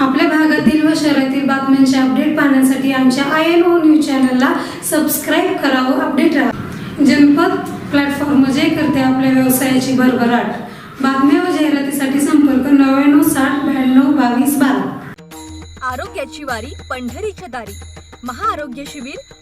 आपल्या भागातील व शहरातील बातम्यांचे अपडेट पाहण्यासाठी आमच्या आय एन ओ न्यूज चॅनलला सबस्क्राईब करा व अपडेट राहा. जनपद प्लॅटफॉर्म जे करते आपल्या व्यवसायाची भरभराट. बातम्या व जाहिरातीसाठी संपर्क नव्याण्णव साठ ब्याण्णव बावीस बारा. आरोग्याची वारी पंढरीच्या दारी. महाआरोग्य शिबिर